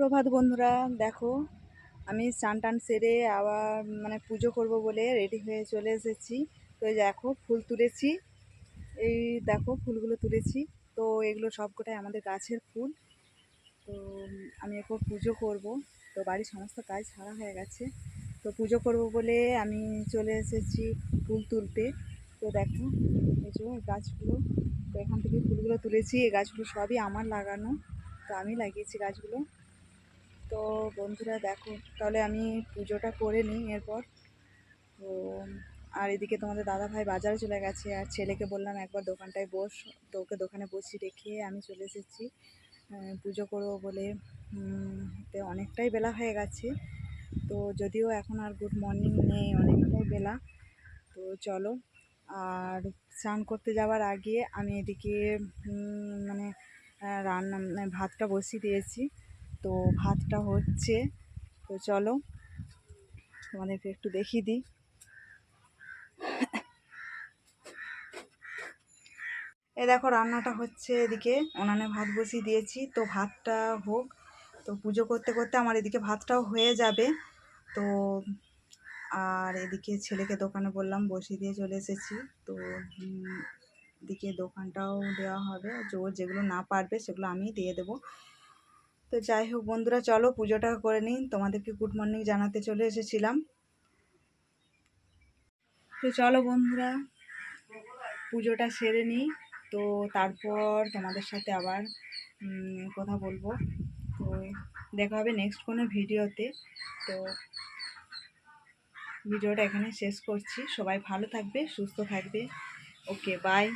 সুপ্রভাত বন্ধুরা, দেখো, আমি স্নান টান সেরে আবার মানে পুজো করব বলে রেডি হয়ে চলে এসেছি। তো এই দেখো, ফুল তুলেছি। এই দেখো, ফুলগুলো তুলেছি। তো এগুলো সবকটাই আমাদের গাছের ফুল। তো আমি এখন পুজো করব। তো বাড়ির সমস্ত কাজ সারা হয়ে গেছে। তো পুজো করব বলে আমি চলে এসেছি ফুল তুলতে। তো দেখো, এই যে গাছগুলো, তো এখান থেকে ফুলগুলো তুলেছি। এই গাছগুলো সবই আমার লাগানো। তো আমি লাগিয়েছি গাছগুলো। তো বন্ধুরা দেখো, তাহলে আমি পুজোটা করে নিই এরপর। তো, আর এদিকে তোমাদের দাদা ভাই বাজারে চলে গেছে, আর ছেলেকে বললাম একবার দোকানটায় বস, তো ওকে দোকানে বসি রেখে আমি চলে এসেছি। পুজো করব বলে অনেকটাই বেলা হয়ে গেছে। তো যদিও এখন আর গুড মর্নিং নেই, অনেকটাই বেলা। তো চলো, আর স্নান করতে যাওয়ার আগে আমি এদিকে মানে রান্না মানে ভাতটা বসিয়ে দিয়েছি। তো ভাতটা হচ্ছে। তো চলো, তোমাদেরকে একটু দেখিয়ে দিই। এ দেখো, রান্নাটা হচ্ছে এদিকে। ওনানে ভাত বসিয়ে দিয়েছি। তো ভাতটা হোক, তো পুজো করতে করতে আমার এদিকে ভাতটাও হয়ে যাবে। তো আর এদিকে ছেলেকে দোকানে বললাম, বসিয়ে দিয়ে চলে এসেছি। তো এদিকে দোকানটাও দেওয়া হবে। যে যেগুলো না পারবে সেগুলো আমি দিয়ে দেবো। তো যাই হোক বন্ধুরা, চলো পুজোটা করে নিই। তোমাদেরকে গুড মর্নিং জানাতে চলে এসেছিলাম। তো চলো বন্ধুরা, পুজোটা সেরে নিই। তো তারপর তোমাদের সাথে আবার কথা বলব। তো দেখা হবে নেক্সট কোনো ভিডিওতে। তো ভিডিওটা এখানে শেষ করছি। সবাই ভালো থাকবে, সুস্থ থাকবে। Okay bye